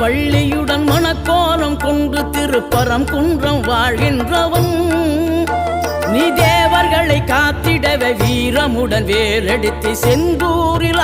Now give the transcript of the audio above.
வள்ளியுடன் மணக்கோலம் கொண்டு திருப்பரம் குன்றம் வாழ்கின்றவன். நீ தேவர்களை காத்திடவே வீரமுடன் வேறெடுத்து செந்தூரில்